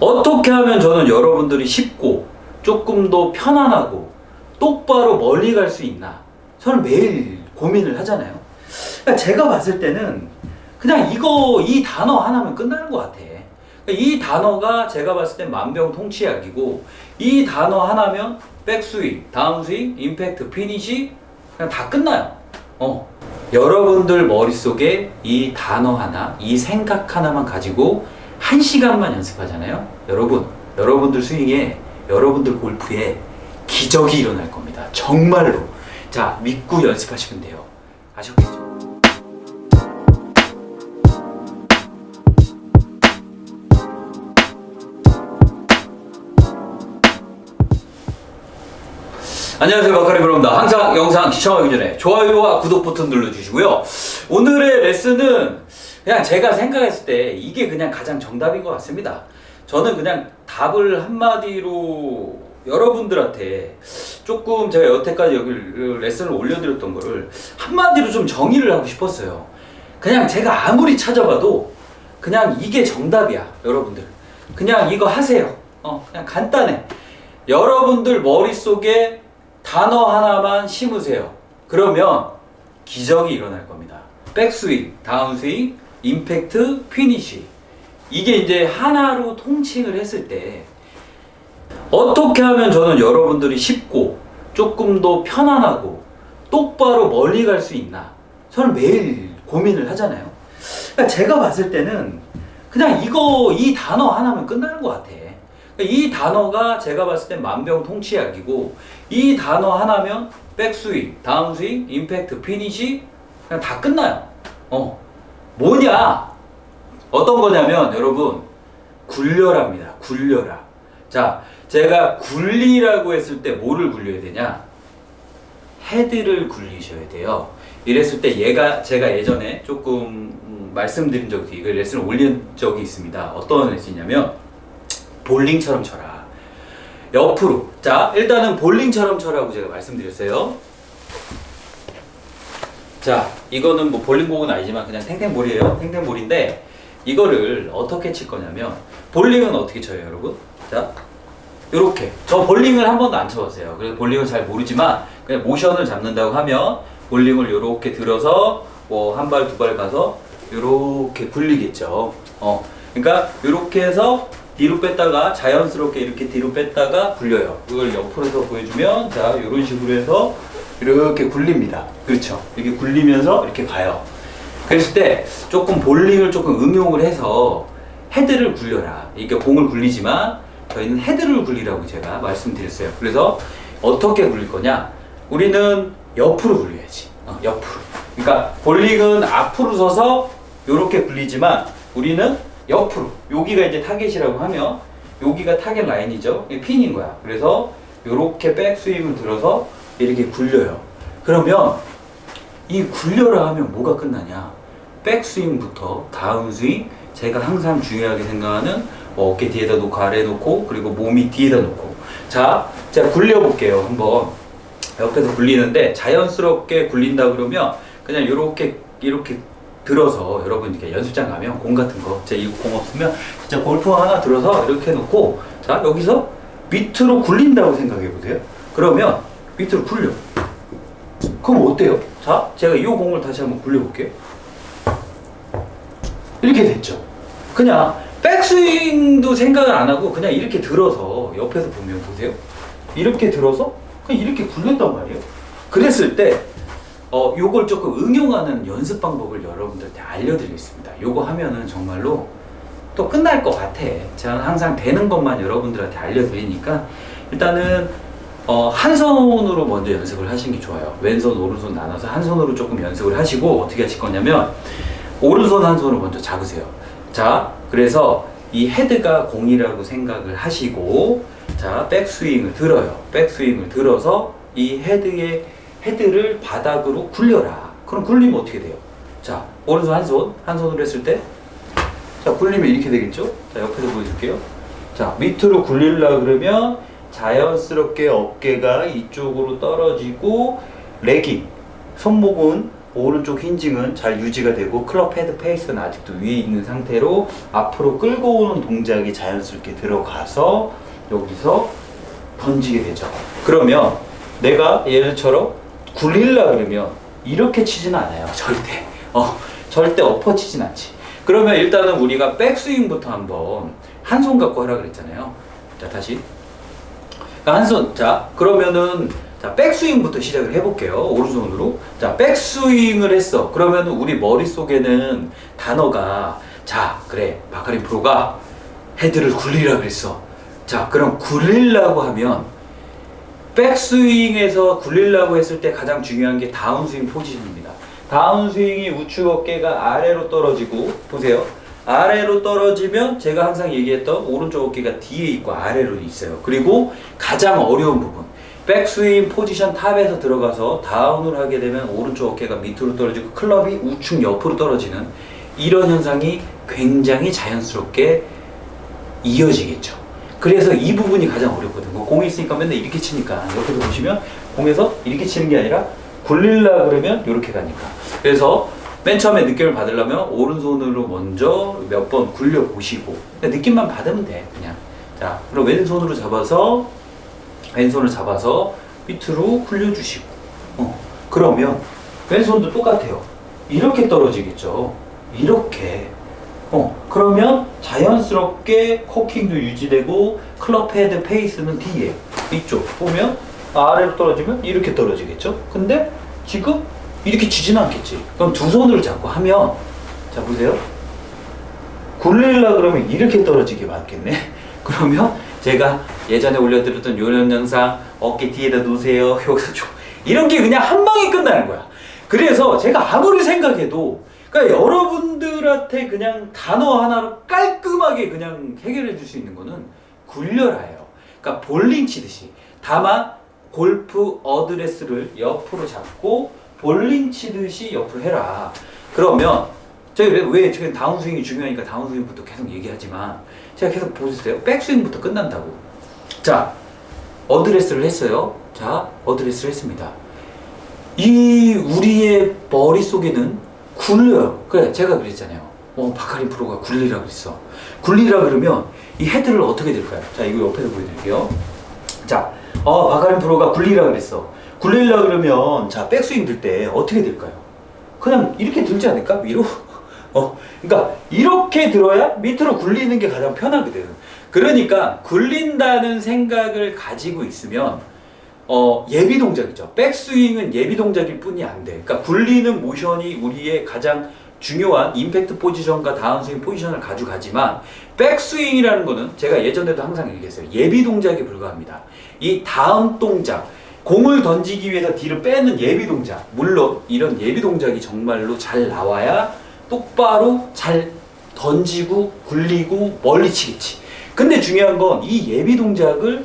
어떻게 하면 저는 여러분들이 쉽고 조금 더 편안하고 똑바로 멀리 갈 수 있나? 저는 매일 고민을 하잖아요. 그러니까 제가 봤을 때는 그냥 이거 이 단어 하나면 끝나는 것 같아. 그러니까 이 단어가 제가 봤을 땐 만병통치약이고 이 단어 하나면 백스윙, 다운스윙, 임팩트, 피니시 그냥 다 끝나요. 어. 여러분들 머릿속에 이 단어 하나, 이 생각 하나만 가지고 한 시간만 연습하잖아요. 여러분, 여러분들 스윙에, 여러분들 골프에 기적이 일어날 겁니다. 정말로. 자, 믿고 연습하시면 돼요. 아셨겠죠? 안녕하세요 박하리 브로입니다. 항상 영상 시청하기 전에 좋아요와 구독 버튼 눌러주시고요. 오늘의 레슨은 그냥 제가 생각했을 때 이게 그냥 가장 정답인 것 같습니다. 저는 그냥 답을 한마디로 여러분들한테 조금 제가 여태까지 여기 레슨을 올려드렸던 거를 한마디로 좀 정의를 하고 싶었어요. 그냥 제가 아무리 찾아봐도 그냥 이게 정답이야, 여러분들. 그냥 이거 하세요. 어, 그냥 간단해. 여러분들 머릿속에 단어 하나만 심으세요. 그러면 기적이 일어날 겁니다. 백스윙, 다운스윙, 임팩트, 피니시. 이게 이제 하나로 통칭을 했을 때 어떻게 하면 저는 여러분들이 쉽고 조금 더 편안하고 똑바로 멀리 갈 수 있나? 저는 매일 고민을 하잖아요. 그러니까 제가 봤을 때는 그냥 이거 이 단어 하나면 끝나는 것 같아. 그러니까 이 단어가 제가 봤을 땐 만병통치약이고 이 단어 하나면 백스윙, 다운스윙, 임팩트, 피니시 그냥 다 끝나요. 어 뭐냐? 어떤 거냐면 여러분 굴려랍니다. 굴려라. 자 제가 굴리라고 했을 때 뭐를 굴려야 되냐? 헤드를 굴리셔야 돼요. 이랬을 때 얘가 제가 예전에 조금 음, 말씀드린 적이 이거 레슨을 올린 적이 있습니다. 어떤 레슨이냐면 볼링처럼 쳐라. 옆으로. 자, 일단은 볼링처럼 쳐라고 제가 말씀드렸어요. 자, 이거는 뭐 볼링공은 아니지만 그냥 탱탱볼이에요. 탱탱볼인데 이거를 어떻게 칠 거냐면 볼링은 어떻게 쳐요, 여러분? 자, 요렇게. 저 볼링을 한 번도 안 쳐봤어요. 그래서 볼링을 잘 모르지만 그냥 모션을 잡는다고 하면 볼링을 요렇게 들어서 뭐 한 발 두 발 가서 요렇게 굴리겠죠. 어. 그러니까 요렇게 해서 뒤로 뺐다가 자연스럽게 이렇게 뒤로 뺐다가 굴려요. 그걸 옆으로 해서 보여주면 자 이런 식으로 해서 이렇게 굴립니다. 그렇죠. 이렇게 굴리면서 이렇게 가요. 그랬을 때 조금 볼링을 조금 응용을 해서 헤드를 굴려라. 이게 공을 굴리지만 저희는 헤드를 굴리라고 제가 말씀드렸어요. 그래서 어떻게 굴릴 거냐? 우리는 옆으로 굴려야지. 어, 옆으로. 그러니까 볼링은 앞으로 서서 이렇게 굴리지만 우리는 옆으로. 여기가 이제 타겟이라고 하면 여기가 타겟 라인이죠. 핀인 거야. 그래서 이렇게 백스윙을 들어서 이렇게 굴려요. 그러면 이 굴려라 하면 뭐가 끝나냐? 백스윙부터 다운스윙, 제가 항상 중요하게 생각하는 뭐 어깨 뒤에다 놓고 아래 놓고 그리고 몸이 뒤에다 놓고 자, 제가 굴려 볼게요. 한번 옆에서 굴리는데 자연스럽게 굴린다 그러면 그냥 이렇게 이렇게 들어서 여러분 이렇게 연습장 가면 공 같은 거, 제 이거 공 없으면 진짜 골프 하나 들어서 이렇게 놓고 자 여기서 밑으로 굴린다고 생각해 보세요. 그러면 밑으로 굴려. 그럼 어때요? 자, 제가 이 공을 다시 한번 굴려볼게요. 이렇게 됐죠. 그냥 백스윙도 생각을 안 하고 그냥 이렇게 들어서 옆에서 보면 보세요. 이렇게 들어서 그냥 이렇게 굴렸단 말이에요. 그랬을 때 어, 요걸 조금 응용하는 연습 방법을 여러분들한테 알려드리겠습니다. 요거 하면은 정말로 또 끝날 것 같아. 저는 항상 되는 것만 여러분들한테 알려드리니까 일단은 어, 한 손으로 먼저 연습을 하시는 게 좋아요. 왼손, 오른손 나눠서 한 손으로 조금 연습을 하시고 어떻게 하실 거냐면 오른손 한 손을 먼저 잡으세요. 자, 그래서 이 헤드가 공이라고 생각을 하시고 자, 백스윙을 들어요. 백스윙을 들어서 이 헤드의 헤드를 바닥으로 굴려라. 그럼 굴리면 어떻게 돼요? 자, 오른손 한 손, 한 손으로 했을 때 자, 굴리면 이렇게 되겠죠? 자, 옆에서 보여줄게요. 자, 밑으로 굴리려 그러면 자연스럽게 어깨가 이쪽으로 떨어지고 레깅, 손목은 오른쪽 힌징은 잘 유지가 되고 클럽 헤드 페이스는 아직도 위에 있는 상태로 앞으로 끌고 오는 동작이 자연스럽게 들어가서 여기서 던지게 되죠. 그러면 내가 예를처럼 굴릴라 그러면 이렇게 치지는 않아요. 절대. 어, 절대 엎어 치진 않지. 그러면 일단은 우리가 백스윙부터 한번 한 손 갖고 하라 그랬잖아요. 자, 다시. 한 손. 자, 그러면은 자, 백스윙부터 시작을 해볼게요. 오른손으로. 자, 백스윙을 했어. 그러면 우리 머릿속에는 단어가 자, 그래. 바카린 프로가 헤드를 굴리라 그랬어. 자, 그럼 굴리려고 하면 백스윙에서 굴리려고 했을 때 가장 중요한 게 다운스윙 포지션입니다. 다운스윙이 우측 어깨가 아래로 떨어지고 보세요. 아래로 떨어지면 제가 항상 얘기했던 오른쪽 어깨가 뒤에 있고 아래로 있어요. 그리고 가장 어려운 부분 백스윙 포지션 탑에서 들어가서 다운을 하게 되면 오른쪽 어깨가 밑으로 떨어지고 클럽이 우측 옆으로 떨어지는 이런 현상이 굉장히 자연스럽게 이어지겠죠. 그래서 이 부분이 가장 어렵거든요. 뭐 공이 있으니까 맨날 이렇게 치니까 옆에서 보시면 공에서 이렇게 치는 게 아니라 굴릴라 그러면 이렇게 가니까. 그래서 맨 처음에 느낌을 받으려면 오른손으로 먼저 몇 번 굴려 보시고 느낌만 받으면 돼 그냥. 자, 그럼 왼손으로 잡아서 왼손을 잡아서 밑으로 굴려주시고. 어, 그러면 왼손도 똑같아요. 이렇게 떨어지겠죠. 이렇게. 어, 그러면 자연스럽게 코킹도 유지되고 클럽 헤드 페이스는 뒤에 이쪽 보면 아래로 떨어지면 이렇게 떨어지겠죠. 근데 지금 이렇게 치지는 않겠지. 그럼 두 손으로 잡고 하면 자 보세요. 굴릴라 그러면 이렇게 떨어지게 맞겠네. 그러면 제가 예전에 올려드렸던 요령 영상 어깨 뒤에다 놓으세요. 여기서 좀 이런 게 그냥 한 방에 끝나는 거야. 그래서 제가 아무리 생각해도 그러니까 여러분들한테 그냥 단어 하나로 깔끔하게 그냥 해결해 줄 수 있는 거는 굴려라예요. 그러니까 볼링 치듯이. 다만 골프 어드레스를 옆으로 잡고 볼링 치듯이 옆으로 해라. 그러면 저희 왜, 왜 지금 다운스윙이 중요하니까 다운스윙부터 계속 얘기하지만 제가 계속 보세요. 백스윙부터 끝난다고. 자, 어드레스를 했어요. 자, 어드레스를 했습니다. 이 우리의 머릿속에는 굴려요. 그래, 제가 그랬잖아요. 어, 바카린 프로가 굴리라 그랬어. 굴리라 그러면 이 헤드를 어떻게 될까요? 자, 이거 옆에서 보여드릴게요. 자, 어, 바카린 프로가 굴리라 그랬어. 굴리라 그러면 자, 백스윙 들 때 어떻게 될까요? 그냥 이렇게 들지 않을까? 위로? 어, 그러니까 이렇게 들어야 밑으로 굴리는 게 가장 편하거든. 그러니까 굴린다는 생각을 가지고 있으면 어, 예비 동작이죠. 백스윙은 예비 동작일 뿐이 안 돼. 그러니까 굴리는 모션이 우리의 가장 중요한 임팩트 포지션과 다운스윙 포지션을 가져가지만 백스윙이라는 거는 제가 예전에도 항상 얘기했어요. 예비 동작에 불과합니다. 이 다음 동작, 공을 던지기 위해서 뒤를 빼는 예비 동작. 물론 이런 예비 동작이 정말로 잘 나와야 똑바로 잘 던지고 굴리고 멀리 치겠지. 근데 중요한 건 이 예비 동작을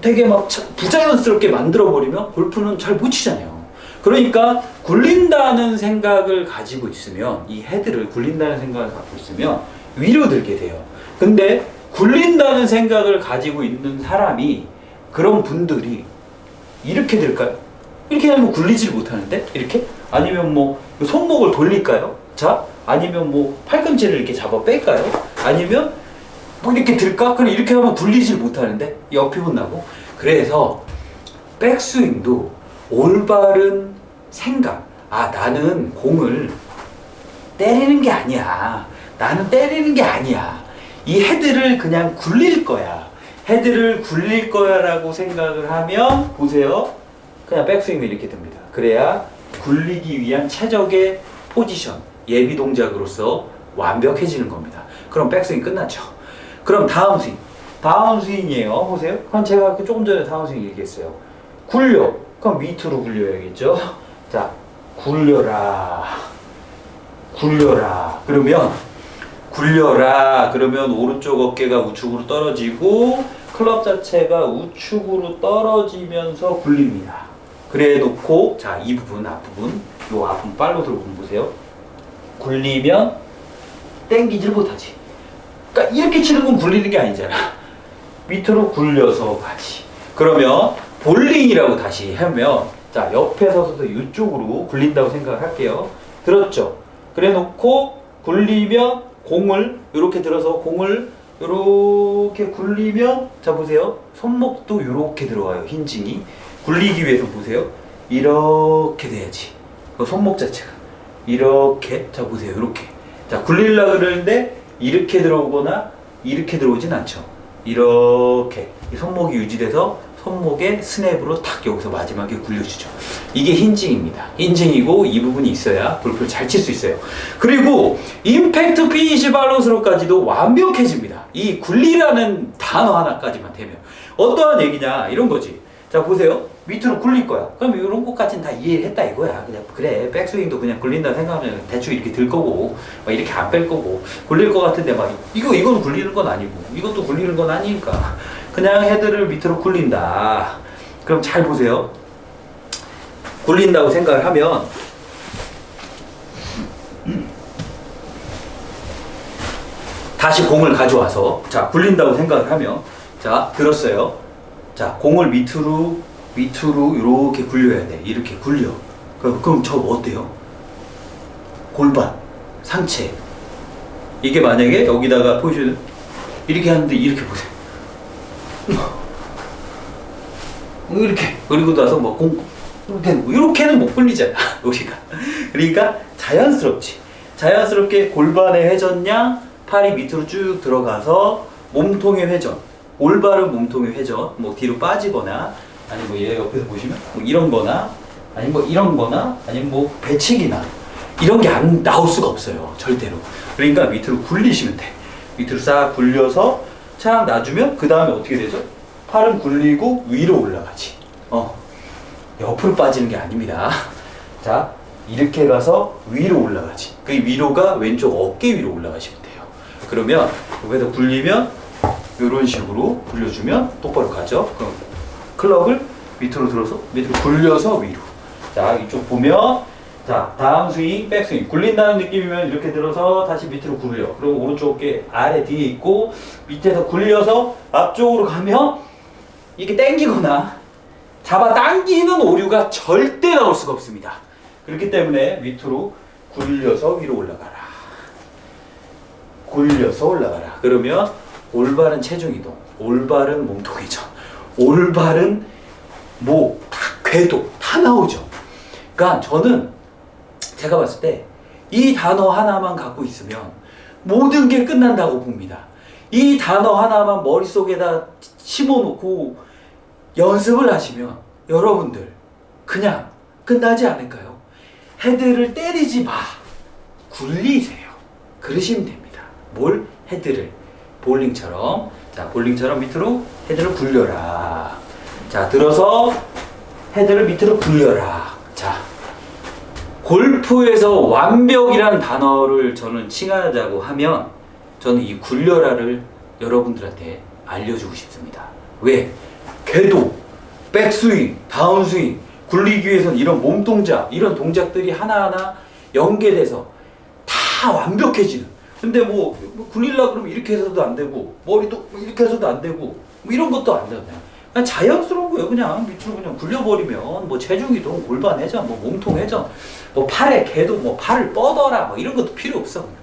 되게 막 차- 부자연스럽게 만들어 버리면 골프는 잘 못 치잖아요. 그러니까 굴린다는 생각을 가지고 있으면 이 헤드를 굴린다는 생각을 갖고 있으면 위로 들게 돼요. 근데 굴린다는 생각을 가지고 있는 사람이 그런 분들이 이렇게 될까요? 이렇게 하면 굴리질 못하는데 이렇게 아니면 뭐 손목을 돌릴까요? 자 아니면 뭐 팔꿈치를 이렇게 잡아 뺄까요? 아니면 뭐 이렇게 들까? 그럼 이렇게 하면 굴리질 못하는데 옆이 혼나고 그래서 백스윙도 올바른 생각 아 나는 공을 때리는 게 아니야 나는 때리는 게 아니야 이 헤드를 그냥 굴릴 거야 헤드를 굴릴 거야 라고 생각을 하면 보세요 그냥 백스윙이 이렇게 됩니다 그래야 굴리기 위한 최적의 포지션 예비 동작으로서 완벽해지는 겁니다 그럼 백스윙 끝났죠 그럼 다음 스윙. 다음 스윙이에요. 보세요. 그럼 제가 아까 조금 전에 다음 스윙 얘기했어요. 굴려. 그럼 밑으로 굴려야겠죠. 자, 굴려라. 굴려라. 그러면 굴려라. 그러면 오른쪽 어깨가 우측으로 떨어지고 클럽 자체가 우측으로 떨어지면서 굴립니다. 그래 놓고 자, 이 부분 앞부분 요 앞부분 빨로 들고 보세요. 굴리면 땡기질 못하지. 그러니까 이렇게 치는 건 굴리는 게 아니잖아. 밑으로 굴려서 가지. 그러면 볼링이라고 다시 하면 자, 옆에 서서 이쪽으로 굴린다고 생각을 할게요. 들었죠? 그래 놓고 굴리면 공을 이렇게 들어서 공을 이렇게 굴리면 자 보세요. 손목도 이렇게 들어와요. 힌징이 굴리기 위해서 보세요. 이렇게 돼야지. 그 손목 자체가 이렇게 자 보세요. 이렇게 자 굴리려 그러는데 이렇게 들어오거나 이렇게 들어오진 않죠. 이렇게 이 손목이 유지돼서 손목에 스냅으로 탁 여기서 마지막에 굴려주죠. 이게 힌징입니다. 힌징이고 이 부분이 있어야 골프를 잘 칠 수 있어요. 그리고 임팩트 피니시 발로스로까지도 완벽해집니다. 이 굴리라는 단어 하나까지만 되면 어떠한 얘기냐 이런 거지. 자 보세요. 밑으로 굴릴 거야. 그럼 이런 것까지는 다 이해했다 이거야. 그냥 그래 백스윙도 그냥 굴린다 생각하면 대충 이렇게 들 거고 막 이렇게 안 뺄 거고 굴릴 것 같은데 막 이거 이건 굴리는 건 아니고 이것도 굴리는 건 아니니까 그냥 헤드를 밑으로 굴린다. 그럼 잘 보세요. 굴린다고 생각을 하면 다시 공을 가져와서 자 굴린다고 생각을 하면 자 들었어요. 자 공을 밑으로 밑으로 이렇게 굴려야 돼. 이렇게 굴려. 그럼, 그럼 저 어때요? 골반, 상체. 이게 만약에 여기다가 포지션 이렇게 하는데 이렇게 보세요. 어, 이렇게 그리고 나서 뭐 공 이렇게 이렇게는 못 굴리잖아 우리가. 그러니까 자연스럽지. 자연스럽게 골반의 회전량, 팔이 밑으로 쭉 들어가서 몸통의 회전, 올바른 몸통의 회전, 뭐 뒤로 빠지거나 아니 뭐 얘 옆에서 보시면 뭐 이런 거나 아니 뭐 이런 거나 아니면 뭐 배치기나 이런 게 안 나올 수가 없어요 절대로 그러니까 밑으로 굴리시면 돼 밑으로 싹 굴려서 착 놔주면 그 다음에 어떻게 되죠 팔은 굴리고 위로 올라가지. 어. 옆으로 빠지는 게 아닙니다. 자 이렇게 가서 위로 올라가지. 그 위로가 왼쪽 어깨 위로 올라가시면 돼요. 그러면 여기서 굴리면 이런 식으로 굴려주면 똑바로 가죠? 그럼 클럽을 밑으로 들어서 밑으로 굴려서 위로. 자 이쪽 보면 자 다음 스윙 백스윙. 굴린다는 느낌이면 이렇게 들어서 다시 밑으로 굴려. 그리고 오른쪽 어깨 아래 뒤에 있고 밑에서 굴려서 앞쪽으로 가면 이게 당기거나 잡아 당기는 오류가 절대 나올 수가 없습니다. 그렇기 때문에 밑으로 굴려서 위로 올라가라. 굴려서 올라가라. 그러면 올바른 체중 이동, 올바른 몸통 회전, 올바른 뭐 다, 궤도 다 나오죠. 그러니까 저는 제가 봤을 때 이 단어 하나만 갖고 있으면 모든 게 끝난다고 봅니다. 이 단어 하나만 머릿속에다 심어놓고 연습을 하시면 여러분들 그냥 끝나지 않을까요? 헤드를 때리지 마. 굴리세요. 그러시면 됩니다. 뭘? 헤드를. 볼링처럼. 자, 볼링처럼 밑으로 헤드를 굴려라. 자, 들어서 헤드를 밑으로 굴려라. 자, 골프에서 완벽이라는 단어를 저는 칭하자고 하면 저는 이 굴려라를 여러분들한테 알려주고 싶습니다. 왜? 궤도, 백스윙, 다운스윙, 굴리기 위해서는 이런 몸 동작, 이런 동작들이 하나하나 연계돼서 다 완벽해지는. 근데 뭐, 뭐 굴리려 그러면 이렇게 해서도 안 되고 머리도 뭐 이렇게 해서도 안 되고 뭐 이런 것도 안. 그냥 자연스러운 거예요. 그냥 밑으로 그냥 굴려버리면 뭐 체중 이동, 골반 회전, 뭐 몸통 회전, 뭐 팔에 개도 뭐 팔을 뻗어라 뭐 이런 것도 필요 없어. 그냥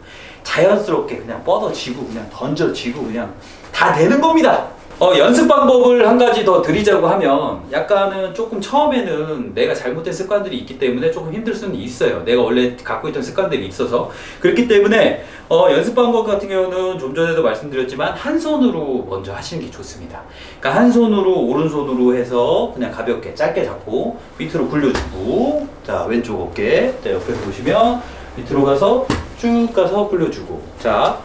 자연스럽게 그냥 뻗어지고 그냥 던져지고 그냥 다 되는 겁니다. 어, 연습 방법을 한 가지 더 드리자고 하면 약간은 조금 처음에는 내가 잘못된 습관들이 있기 때문에 조금 힘들 수는 있어요. 내가 원래 갖고 있던 습관들이 있어서 그렇기 때문에 어, 연습 방법 같은 경우는 좀 전에도 말씀드렸지만 한 손으로 먼저 하시는 게 좋습니다. 그러니까 한 손으로 오른손으로 해서 그냥 가볍게 짧게 잡고 밑으로 굴려주고 자 왼쪽 어깨 자 옆에서 보시면 밑으로 가서 쭉 가서 굴려주고 자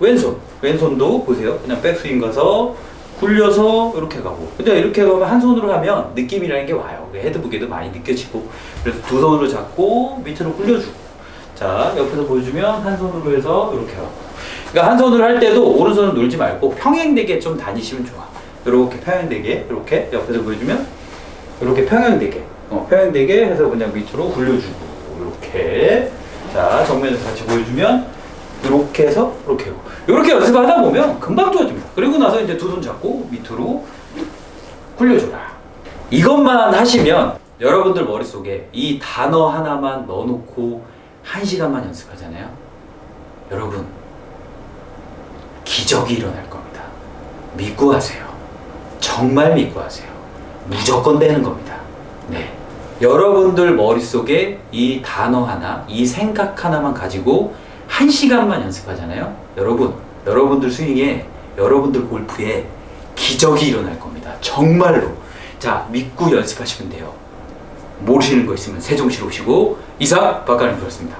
왼손 왼손도 보세요. 그냥 백스윙 가서 굴려서 이렇게 가고. 근데 이렇게 가면 한 손으로 하면 느낌이라는 게 와요. 그 헤드 무게도 많이 느껴지고. 그래서 두 손으로 잡고 밑으로 굴려주고. 자 옆에서 보여주면 한 손으로 해서 이렇게 하고. 그러니까 한 손으로 할 때도 오른손은 놀지 말고 평행되게 좀 다니시면 좋아. 이렇게 평행되게 이렇게 옆에서 보여주면 이렇게 평행되게 어, 평행되게 해서 그냥 밑으로 굴려주고. 이렇게. 자 정면에서 같이 보여주면 이렇게 해서 이렇게 하고 이렇게 연습하다 보면 금방 좋아집니다 그리고 나서 이제 두 손 잡고 밑으로 굴려줘라 이것만 하시면 여러분들 머릿속에 이 단어 하나만 넣어놓고 한 시간만 연습하잖아요. 여러분, 기적이 일어날 겁니다. 믿고 하세요. 정말 믿고 하세요. 무조건 되는 겁니다. 네. 여러분들 머릿속에 이 단어 하나, 이 생각 하나만 가지고 한 시간만 연습하잖아요. 여러분, 여러분들 스윙에, 여러분들 골프에 기적이 일어날 겁니다. 정말로. 자, 믿고 연습하시면 돼요. 모르시는 거 있으면 세종시로 오시고, 이상 박가림 들었습니다.